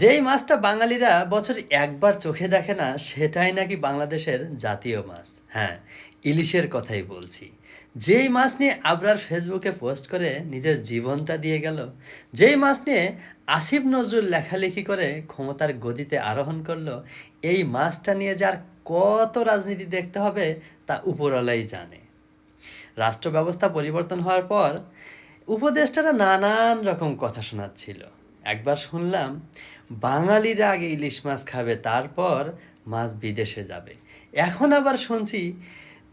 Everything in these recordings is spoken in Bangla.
যেই মাছটা বাঙালিরা বছর একবার চোখে দেখে না, সেটাই নাকি বাংলাদেশের জাতীয় মাছ। হ্যাঁ ইলিশের কথাই বলছি। যেই মাছ নিয়ে আবরার ফেসবুকে পোস্ট করে নিজের জীবনটা দিয়ে গেল, যেই মাছ নিয়ে আসিফ নজরুল লেখালেখি করে ক্ষমতার গদিতে আরোহণ করল, এই মাছটা নিয়ে যার কত রাজনীতি দেখতে হবে, তা উপরওয়ালাই জানে। রাষ্ট্র ব্যবস্থা পরিবর্তন হওয়ার পর উপদেষ্টারা নানান রকম কথা শোনাচ্ছিল। একবার শুনলাম, বাঙালিরা আগে ইলিশ মাছ খাবে, তারপর মাছ বিদেশে যাবে। এখন আবার শুনছি,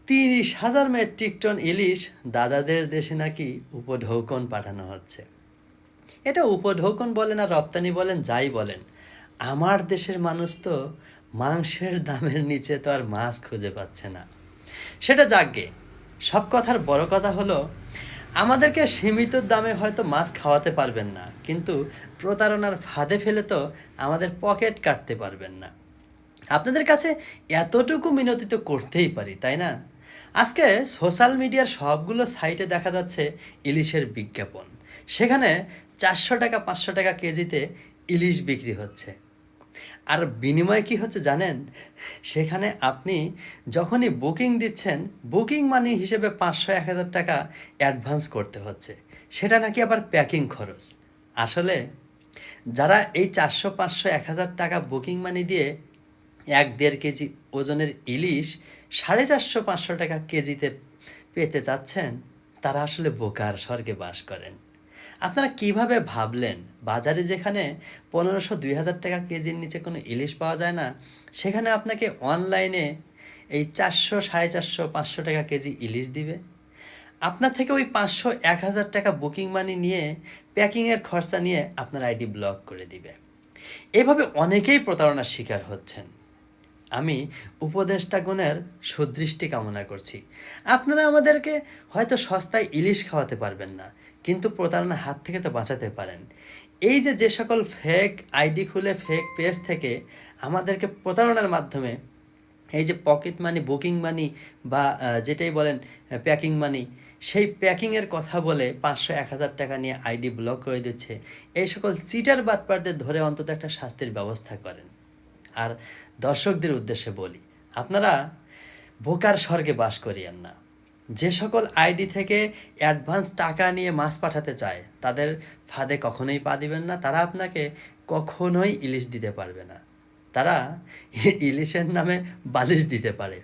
তিরিশ হাজার মেট্রিক টন ইলিশ দাদাদের দেশে নাকি উপঢৌকন পাঠানো হচ্ছে। এটা উপঢৌকন বলেন আর রপ্তানি বলেন, যাই বলেন, আমার দেশের মানুষ তো মাংসের দামের নিচে তো আর মাছ খুঁজে পাচ্ছে না। সেটা যাকগে সব কথার বড় কথা হলো আমাদেরকে সীমিত দামে হয়তো মাছ খাওয়াতে পারবেন না, কিন্তু প্রতারণার ফাঁদে ফেলে তো আমাদের পকেট কাটতে পারবেন না। আপনাদের কাছে এতটুকু মিনতি তো করতেই পারি, তাই না? আজকে সোশ্যাল মিডিয়ার সবগুলো সাইটে দেখা যাচ্ছে ইলিশের বিজ্ঞাপন। সেখানে চারশো টাকা, পাঁচশো টাকা কেজিতে ইলিশ বিক্রি হচ্ছে। আর বিনিময়ে কি হচ্ছে জানেন? সেখানে আপনি যখনই বুকিং দিচ্ছেন, বুকিং মানি হিসেবে পাঁচশো, এক হাজার টাকা অ্যাডভান্স করতে হচ্ছে। সেটা নাকি আবার প্যাকিং খরচ? আসলে যারা এই চারশো, পাঁচশো, এক হাজার টাকা বুকিং মানি দিয়ে এক দেড় কেজি ওজনের ইলিশ সাড়ে চারশো, পাঁচশো টাকা কেজিতে পেতে চাচ্ছেন, তারা আসলে বোকার স্বর্গে বাস করেন। আপনারা কীভাবে ভাবলেন বাজারে যেখানে পনেরোশো দুই হাজার টাকা কেজির নিচে কোনো ইলিশ পাওয়া যায় না, সেখানে আপনাকে অনলাইনে এই চারশো, সাড়ে চারশো, পাঁচশো টাকা কেজি ইলিশ দিবে? আপনার থেকে ওই পাঁচশো এক হাজার টাকা বুকিং মানি নিয়ে প্যাকিংয়ের খরচা নিয়ে আপনার আইডি ব্লক করে দিবে। এভাবে অনেকেই প্রতারণার শিকার হচ্ছেন। আমি উপদেষ্টাগণের সুদৃষ্টি কামনা করছি। আপনারা আমাদেরকে হয়তো সস্তায় ইলিশ খাওয়াতে পারবেন না, কিন্তু প্রতারণার হাত থেকে তো বাঁচাতে পারেন। এই যে যে সকল ফেক আইডি খুলে ফেক পেজ থেকে আমাদেরকে প্রতারণার মাধ্যমে এই যে পকেট মানি বুকিং মানি বা যেটাই বলেন প্যাকিং মানি সেই প্যাকিংয়ের কথা বলে পাঁচশো এক হাজার টাকা নিয়ে আইডি ব্লক করে দিচ্ছে। এই সকল চিটার বাটপারদের ধরে অন্তত একটা শাস্তির ব্যবস্থা করেন। আর দর্শকদের উদ্দেশ্যে বলি, আপনারা বোকার স্বর্গে বাস করিয়েন না। যে সকল আইডি থেকে অ্যাডভান্স টাকা নিয়ে মাছ পাঠাতে চায়, তাদের ফাঁদে কখনোই পা দিবেন না। তারা আপনাকে কখনোই ইলিশ দিতে পারবে না। তারা ইলিশের নামে বালিশ দিতে পারে।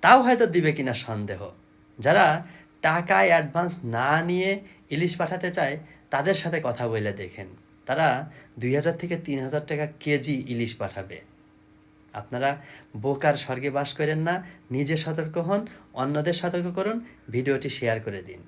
তাও হয়তো দিবে কিনা সন্দেহ। যারা টাকায় অ্যাডভান্স না নিয়ে ইলিশ পাঠাতে চায়, তাদের সাথে কথা বলে দেখেন। তারা দুই হাজার থেকে তিন হাজার টাকা কেজি ইলিশ পাঠাবে। আপনারা বোকার স্বর্গে বাস করেন না, নিজে সতর্ক হন, অন্যদের সতর্ক করুন, ভিডিওটি শেয়ার করে দিন।